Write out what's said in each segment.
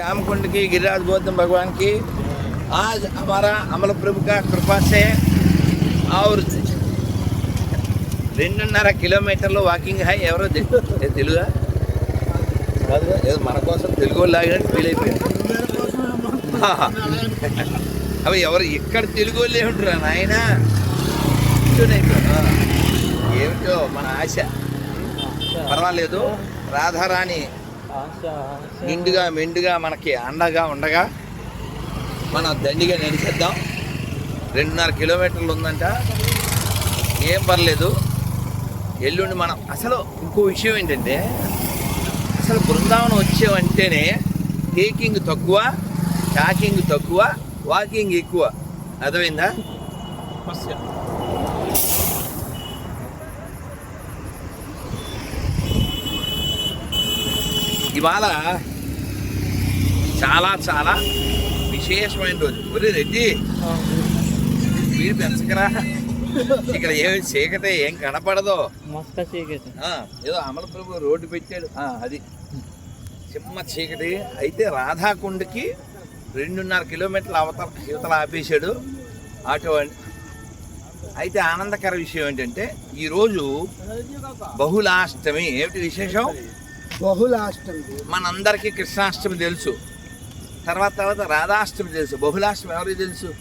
श्याम कुंड की गिरिराज गौतम भगवान की आज हमारा अमल प्रभु का कृपा से और రెండున్నర కిలోమీటర్లు వాకింగ్ హై ఎవరో తె- ఏ తెలుగా కాదుగా? ఏదో మన కోసం తెలుగు లాగినట్టు ఫీల్ అయిపోయింది ఆహా. అవి ఎవరు ఇక్కడ తెలుగు వాళ్ళే ఉంటారా నాయన ఏమిటో మన ఆశ పర్వాలేదు రాధారాణి నిండుగా మెండుగా మనకి అండగా ఉండగా మనం దండిగా నడిచేద్దాం. రెండున్నర కిలోమీటర్లు ఉందంట. ఏం పర్లేదు. ఎల్లుండి మనం అసలు ఇంకో విషయం ఏంటంటే అసలు బృందావనం వచ్చేవంటేనే టేకింగ్ తక్కువ టాకింగ్ తక్కువ వాకింగ్ ఎక్కువ. అర్థమైందా? ఇవాళ చాలా చాలా విశేషమైన రోజు. ఒరే రెడ్డి మీరు పెంచకరా ఇక్కడ ఏమి చీకటి ఏం కనపడదు. ఏదో అమల ప్రభు రోడ్డు పెట్టాడు. అది. చిమ్మ చీకటి. అయితే రాధాకుండకి రెండున్నర కిలోమీటర్ల అవతల యువతల ఆపేశాడు. ఆటో అయితే ఆనందకర విషయం ఏంటంటే ఈరోజు బహుళాష్టమి. ఏమిటి విశేషం? బహుళాష్టమి. మనందరికీ కృష్ణాష్టమి తెలుసు. తర్వాత తర్వాత రాధాష్టమి తెలుసు. బహుళాష్టమి ఎవరికి తెలుసు?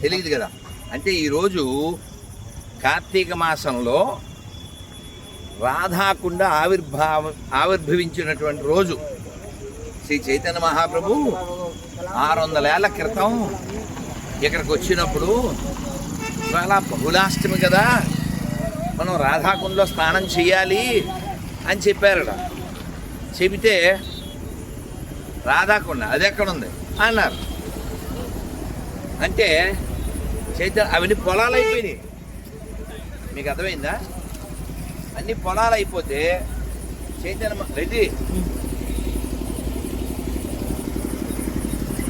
తెలియదు కదా. అంటే ఈరోజు కార్తీక మాసంలో రాధాకుండ ఆవిర్భావం ఆవిర్భవించినటువంటి రోజు. శ్రీ చైతన్య మహాప్రభు ఆరు వందల ఏళ్ళ క్రితం ఇక్కడికి వచ్చినప్పుడు చాలా బహుళాష్టమి కదా. మనం రాధాకుండలో స్నానం చేయాలి అని చెప్పారట. చెబితే రాధాకుండ అది ఎక్కడుంది? అన్నారు. అంటే చైతన్య అవన్నీ పొలాలు అయిపోయినాయి మీకు అర్థమైందా? అన్ని పొలాలు అయిపోతే చైతన్య రెడ్డి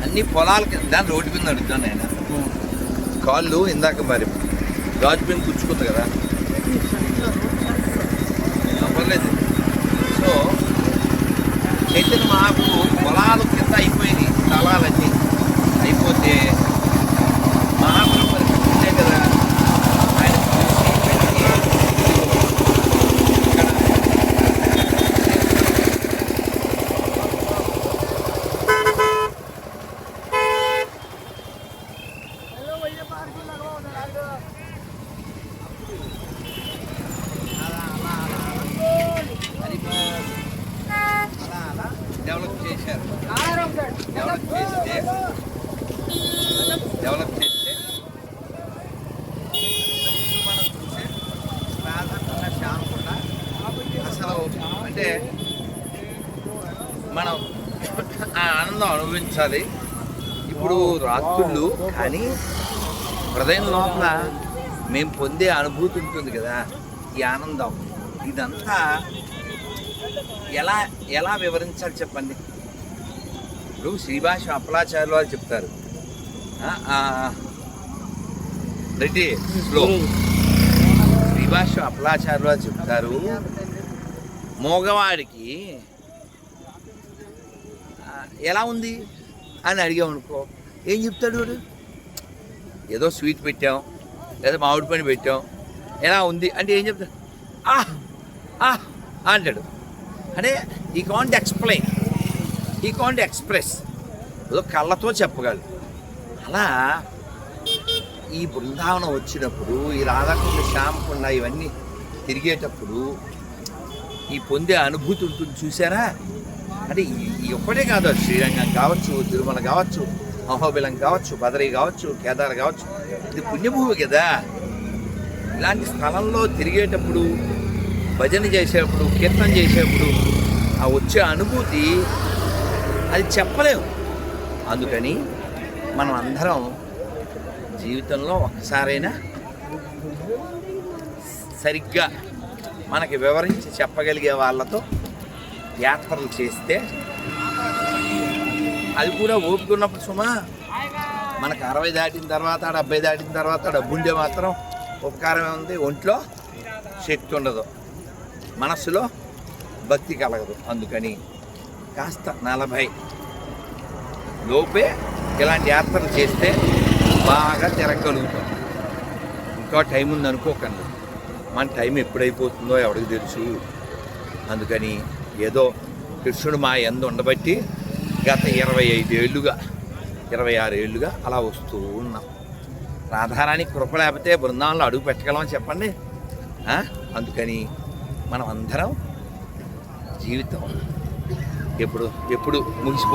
అన్ని పొలాలకి దాని రోడ్డు మీద నడుద్దాను ఆయన కాళ్ళు ఇందాక మరి గాజు పెన్ కూర్చుకుంది కదా. పర్లేదు. అయితే మాకు పొలాలు కింద అయిపోయినాయి స్థలాలన్నీ. అయిపోతే మాకు మరి ఉంటే కదా ఆయన చూసి పెట్టి ఇక్కడ అలా అలా అలా అది అలా అలా డెవలప్ చేశారు డెవలప్ చేస్తే డెవలప్ చేస్తే మనం చూసే అసలు అంటే మనం ఆ ఆనందం అనుభవించాలి ఇప్పుడు రాత్రుళ్ళు కానీ హృదయం లోపల మేము పొందే అనుభూతి ఉంటుంది కదా ఈ ఆనందం ఇదంతా ఎలా ఎలా వివరించాలి చెప్పండి ఇప్పుడు శ్రీభాష అప్పలాచార్యులు వారు చెప్తారు. రెడ్డి స్లో. శ్రీభాష అప్పలాచార్యులు వారు చెప్తారు మోగవాడికి ఎలా ఉంది? అని అడిగామనుకో ఏం చెప్తాడు వాడు? ఏదో స్వీట్ పెట్టాం లేదా మామిడి పని పెట్టాం ఎలా ఉంది? అంటే ఏం చెప్తాడు? ఆహ్ ఆహ్ అంటాడు. అంటే he can't explain he can't express. ఏదో కళ్ళతో చెప్పగలరు అలా ఈ బృందావనం వచ్చినప్పుడు ఈ రాధాకుండ శ్యామకుండ ఇవన్నీ తిరిగేటప్పుడు ఈ పొందే అనుభూతి ఉంటుంది చూసారా? అంటే ఈ- ఒక్కటే కాదు శ్రీరంగం కావచ్చు తిరుమల కావచ్చు మహోబిలం కావచ్చు బదరీ కావచ్చు కేదార్ కావచ్చు. ఇది పుణ్యభూమి కదా. ఇలాంటి స్థలంలో తిరిగేటప్పుడు భజన చేసేటప్పుడు కీర్తన చేసేటప్పుడు ఆ వచ్చే అనుభూతి అది చెప్పలేము అందుకని మనం అందరం జీవితంలో ఒక్కసారైనా సరిగ్గా మనకి వివరించి చెప్పగలిగే వాళ్ళతో యాత్రలు చేస్తే అది కూడా ఓపుకున్నప్పుడు సుమా మనకు అరవై దాటిన తర్వాత డెబ్బై దాటిన తర్వాత డబ్బుండే మాత్రం ఉపకారమే ఉంది. ఒంట్లో శక్తి ఉండదు. మనస్సులో భక్తి కలగదు. అందుకని కాస్త నలభై. లోపే ఇలాంటి యాత్రలు చేస్తే బాగా తిరగలుగుతాం ఇంకా టైం ఉంది అనుకోకండి మన టైం ఎప్పుడైపోతుందో ఎవరికి తెలుసు. అందుకని ఏదో కృష్ణుడు మా ఎందు ఉండబట్టి గత ఇరవై ఐదేళ్ళుగా ఇరవై ఆరు ఏళ్ళుగా అలా వస్తూ ఉన్నాం. రాధారాణి కృప లేకపోతే బృందావనంలో అడుగు పెట్టగలమని చెప్పండి. అందుకని మనం అందరం జీవితం ఎప్పుడు ఎప్పుడు ముగిసిపోతుంది.